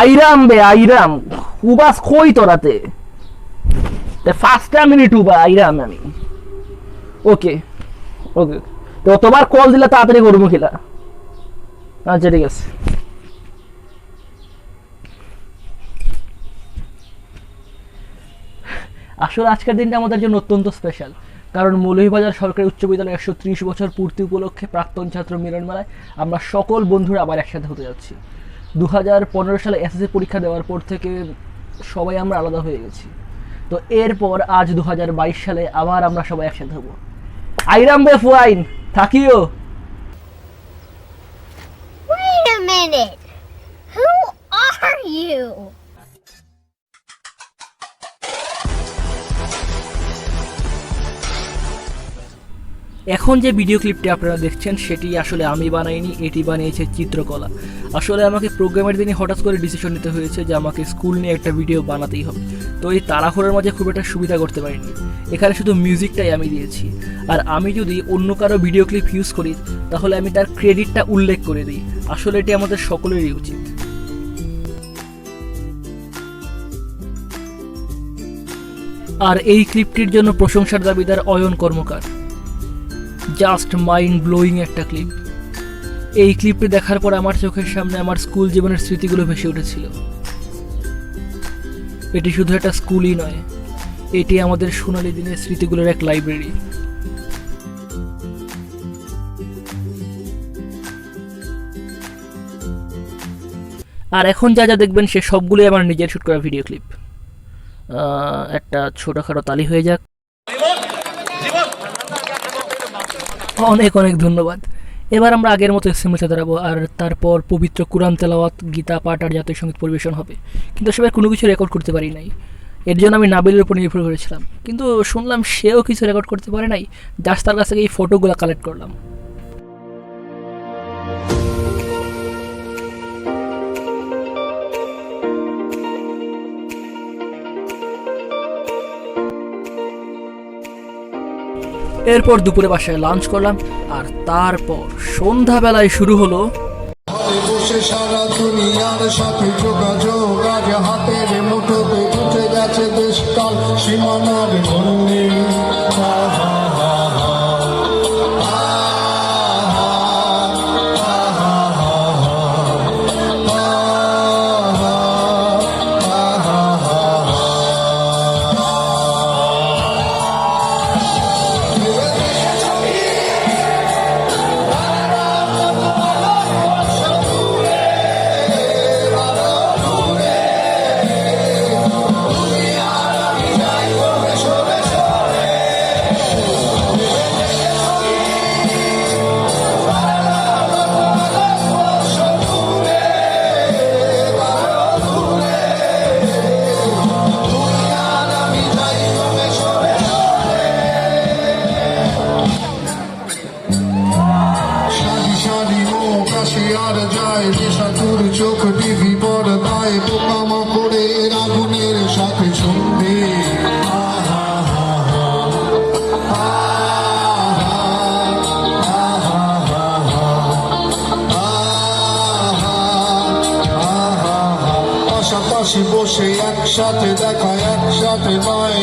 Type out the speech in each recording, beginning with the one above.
আইরাম বে, আইরাম। উবাস কই তোরাতে? ফার্স্ট টাইম মিনিট উবা আইরাম আমি। ওকে ওকে, তো তোমার কল দিলে তাড়াতাড়ি করব খেলা আচ্ছা ঠিক আছে। আসলে আজকের দিনটা আমাদের জন্য অত্যন্ত স্পেশাল কারণ মৌলভীবাজার সরকারি উচ্চ বিদ্যালয় একশো ত্রিশ বছর পূর্তি উপলক্ষে প্রাক্তন ছাত্র মিলন মেলায় আমরা সকল বন্ধুরা আবার একসাথে হতে যাচ্ছি। দু হাজার পনেরো সালে এসএসসি পরীক্ষা দেওয়ার পর থেকে সবাই আমরা আলাদা হয়ে গেছি তো এরপর আজ দু হাজার বাইশ সালে আবার আমরা সবাই একসাথে হব আইরাম বেফ ওয়াইন থাকিও Wait a minute. Who are you? এখন যে ভিডিও ক্লিপটি আপনারা দেখছেন, সেটি আসলে আমি বানাইনি, এটি বানিয়েছে চিত্রকলা। আসলে আমাকে প্রোগ্রামের দিনে হঠাৎ করে ডিসিশন নিতে হয়েছে যে আমাকে স্কুল নিয়ে একটা ভিডিও বানাতেই হবে। তো এই তাড়াহুড়োর মাঝে খুব একটা সুবিধা করতে পারিনি। এখানে শুধু মিউজিকটাই আমি দিয়েছি। আর আমি যদি অন্য কারও ভিডিও ক্লিপ ইউজ করি, তাহলে আমি তার ক্রেডিটটা উল্লেখ করে দিই। আসলে এটি আমাদের সকলেরই উচিত। আর এই ক্লিপটির জন্য প্রশংসার দাবিদার Ayan Karmakar. Just mind blowing একটা ক্লিপ এই ক্লিপটি দেখার পর আমার চোখের সামনে আমার স্কুল জীবনের স্মৃতিগুলো ভেসে উঠেছিল। এটি শুধু একটা স্কুলই নয়, এটি আমাদের সোনালী দিনের স্মৃতিগুলোর এক লাইব্রেরি আর এখন যা যা দেখবেন সে সবগুলোই আমার নিজের শুট করা ভিডিও ক্লিপ একটা ছোটোখাটো তালি হয়ে যাক। অনেক অনেক ধন্যবাদ। এবার আমরা আগের মতো এসএমএসে দাঁড়াবো আর তারপর পবিত্র কুরআন তেলাওয়াত, গীতা, পাঠ আর জাতীয় সংগীত পরিবেশন হবে। কিন্তু সবাই কোনো কিছু রেকর্ড করতে পারি নাই। এর জন্য আমি নাবিলের উপর নির্ভর করেছিলাম। কিন্তু শুনলাম সেও কিছু রেকর্ড করতে পারে নাই। জাস্ট তার কাছ থেকে এই ফটোগুলো কালেক্ট করলাম। এরপর দুপুরে বাসায় লাঞ্চ করলাম আর তারপর সন্ধ্যাবেলায় শুরু হলো সারা দুনিয়ার সাথে যোগাযোগ একসাথে দেখা একসাথে নয়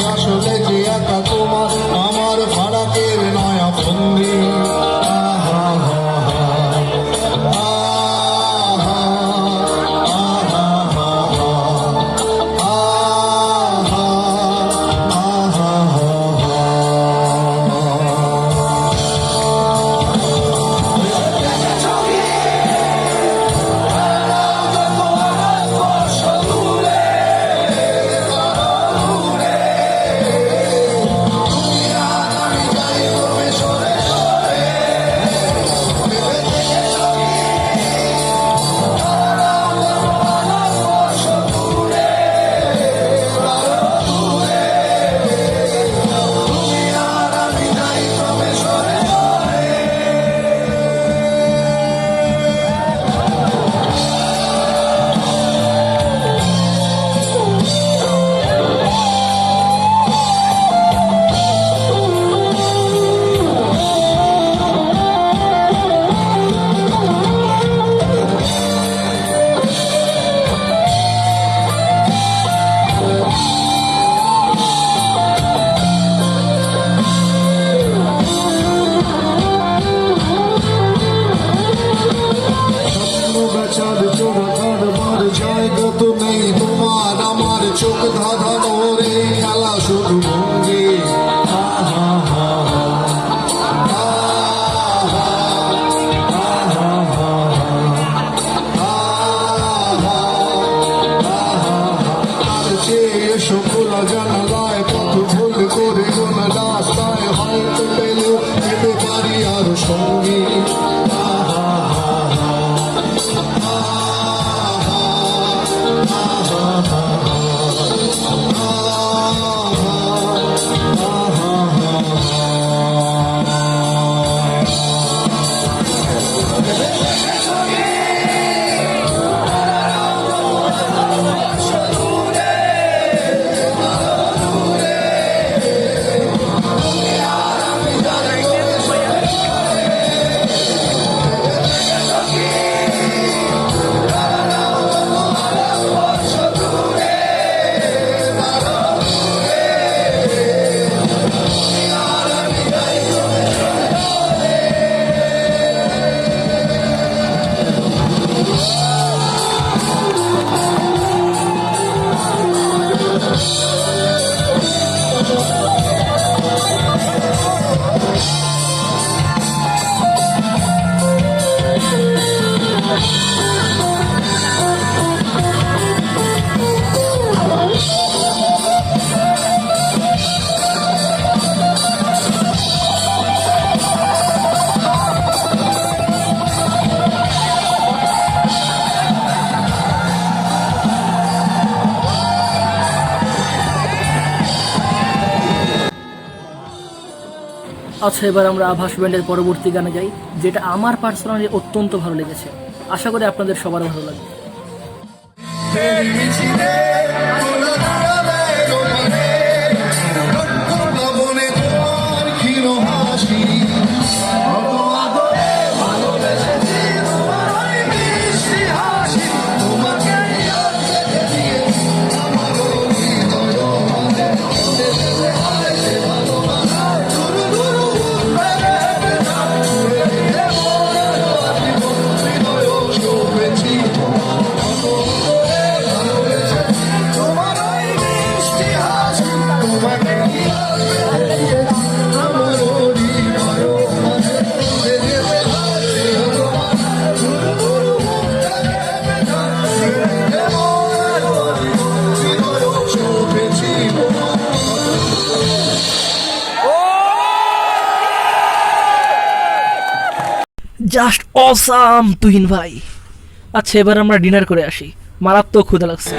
আচ্ছা এবার আমরা আভাস ব্যান্ডের পরবর্তী গানে যাই, যেটা আমার পার্সোনালি অত্যন্ত ভালো লেগেছে। আশা করি আপনাদের সবার ভালো লাগবে। জাস্ট অসাম তুহিন ভাই। আচ্ছা এবার আমরা ডিনার করে আসি। মারাত্মক ক্ষুদা লাগছে।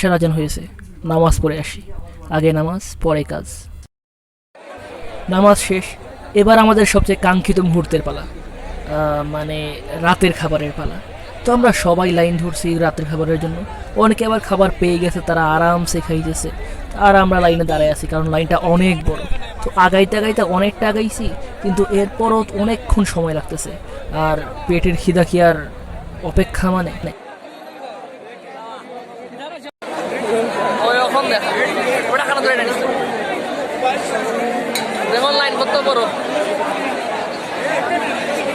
এশার আজান হয়েছে। নামাজ পড়ে আসি। আগে নামাজ, পরে কাজ। নামাজ শেষ। এবার আমাদের সবচেয়ে কাঙ্ক্ষিত মুহূর্তের পালা। মানে রাতের খাবারের পালা। তো আমরা সবাই লাইন ধরছি রাতের খাবারের জন্য। অনেকে আবার খাবার পেয়ে গেছে, তারা আরামসে খাইতেছে। আর আমরা লাইনে দাঁড়ায় আছি, কারণ লাইনটা অনেক বড়। তো আগাইতে আগাইতে অনেকটা আগাইছি, কিন্তু এরপরও অনেকক্ষণ সময় লাগতেছে। আর পেটের খিদা কি আর অপেক্ষা মানে? ওটা কেন ধরে নিচ্ছে যেমন লাইন কত বড়।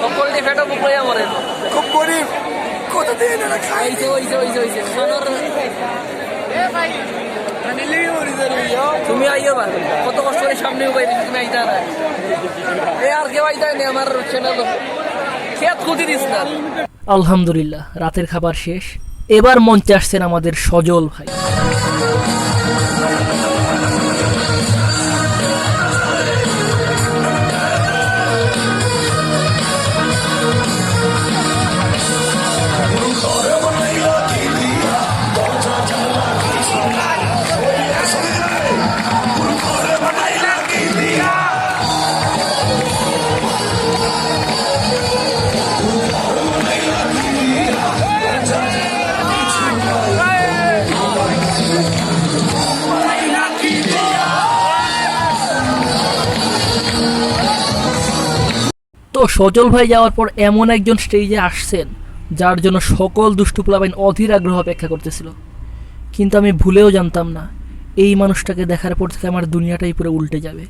সকল ফেটো বুক মরে খুব গরিব। কত দিন এরা খাইছে হইছে হইছে হইছে খানোর তুমি আইও বা কত কষ্ট করে সামনে উপায় দিচ্ছি তুমি আইতা না এ আর কেউ আইতা নেই আমার চ্যানেল খেত খুঁজি দিস না। আলহামদুলিল্লাহ রাতের খাবার শেষ। এবার মঞ্চে আসছেন আমাদের সজল ভাই। তো সজল ভাই যাওয়ার পর এমন একজন স্টেজে আসছেন, যার জন্য সকল দুষ্টু পোলাবাইন অধীর আগ্রহ অপেক্ষা করতেছিল। কিন্তু আমি ভুলেও জানতাম না, এই মানুষটাকে দেখার পর থেকে আমার দুনিয়াটাই পুরো উল্টে যাবে।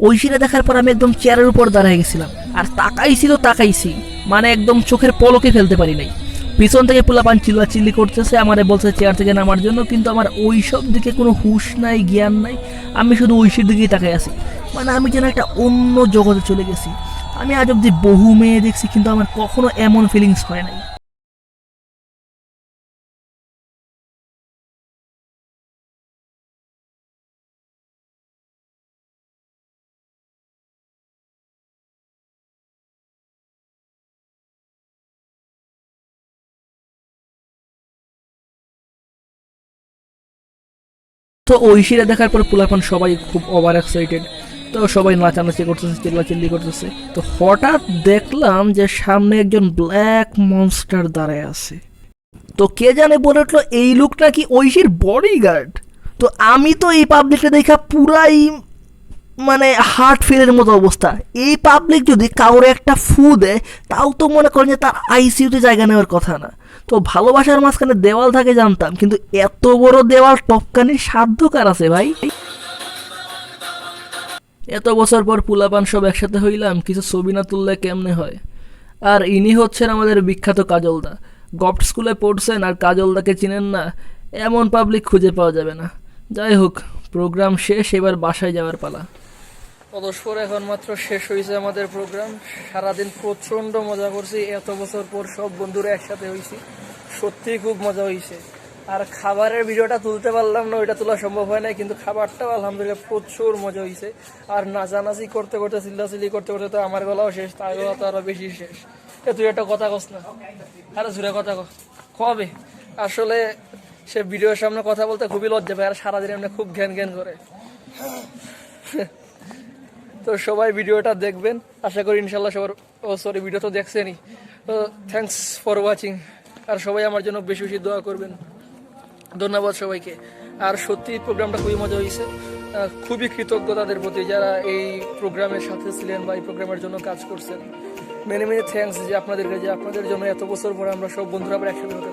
ঐশীরা দেখার পর আমি একদম চেয়ারের উপর দাঁড়ায় গেছিলাম। আর তাকাইছি তো তাকাইছি। মানে একদম চোখের পলকে ফেলতে পারি নাই। পিছন থেকে পোলাপান চিল্লা চিল্লি করতেছে, আমারে বলছে চেয়ার থেকে নামার জন্য, কিন্তু আমার ওইসব দিকে কোনো হুশ নাই, জ্ঞান নাই। আমি শুধু ঐশীর দিকেই তাকাই আছি। মানে আমি যেন একটা অন্য জগতে চলে গেছি। আমি আজ অব্দি বহু মেয়ে দেখছি, কিন্তু আমার কখনো এমন ফিলিংস হয় নাই। তো ঐশীরা দেখার পর পোলাপান সবাই খুব ওভার এক্সাইটেড তো সবাই নাচানাচি করতেছে, চিল্লাচিল্লি করতেছে। তো হঠাৎ দেখলাম যে সামনে একজন ব্ল্যাক মনস্টার দাঁড়ায় আছে। তো কে জানে বলে উঠল, এই লোকটা কি ঐশীর বডিগার্ড তো আমি তো এই পাবলিকটা দেখা পুরাই মানে হার্ট ফেলের মতো অবস্থা। এই পাবলিক যদি কাউরে একটা ফু দেয়, তাও তো মনে করেন যে তার আইসিইউতে জায়গা নেওয়ার কথা না। তো ভালোবাসার মাঝখানে দেওয়াল থাকে জানতাম, কিন্তু এত বড় দেওয়াল টপকানির সাধ্য কার আছে ভাই। এত বছর পর পুলাপান সব একসাথে হইলাম, কিছু ছবি না তুললে কেমনে হয়? আর ইনি হচ্ছেন আমাদের বিখ্যাত কাজলদা। গভট স্কুলে পড়ছেন আর কাজলদাকে চিনেন না, এমন পাবলিক খুঁজে পাওয়া যাবে না। যাই হোক প্রোগ্রাম শেষ, এবার বাসায় যাওয়ার পালা। পদস্পর এখন মাত্র শেষ হয়েছে আমাদের প্রোগ্রাম। সারাদিন প্রচণ্ড মজা করছি, এত বছর পর সব বন্ধুরা একসাথে হয়েছি সত্যিই খুব মজা হয়েছে আর খাবারের ভিডিওটা তুলতে পারলাম না, ওইটা তোলা সম্ভব হয় না কিন্তু খাবারটাও আলহামদুলিল্লাহ প্রচুর মজা হয়েছে আর নাচানাচি করতে করতে, চিল্লাচিল্লি করতে করতে তো আমার গলাও শেষ তার গলা তো আরও বেশি শেষ। এ, তুই একটা কথা কস না। আরে জুড়ে কথা কবে? আসলে সে ভিডিওর সামনে কথা বলতে খুবই লজ্জা পায়, আর সারাদিন এমনি খুব ঘ্যান ঘ্যান করে। তো সবাই ভিডিওটা দেখবেন। আশা করি ইনশাল্লাহ সবার ও সরি ভিডিও তো দেখছেনই। তো থ্যাঙ্কস ফর ওয়াচিং আর সবাই আমার জন্য বেশি বেশি দোয়া করবেন। ধন্যবাদ সবাইকে। আর সত্যি প্রোগ্রামটা খুবই মজা হয়েছে। খুবই কৃতজ্ঞ তাদের প্রতি যারা এই প্রোগ্রামের সাথে ছিলেন বা এই প্রোগ্রামের জন্য কাজ করছেন। মেনে মেনে থ্যাঙ্কস যে আপনাদেরকে, যে আপনাদের জন্য এত বছর পরে আমরা সব বন্ধুরা আবার একসাথে হতে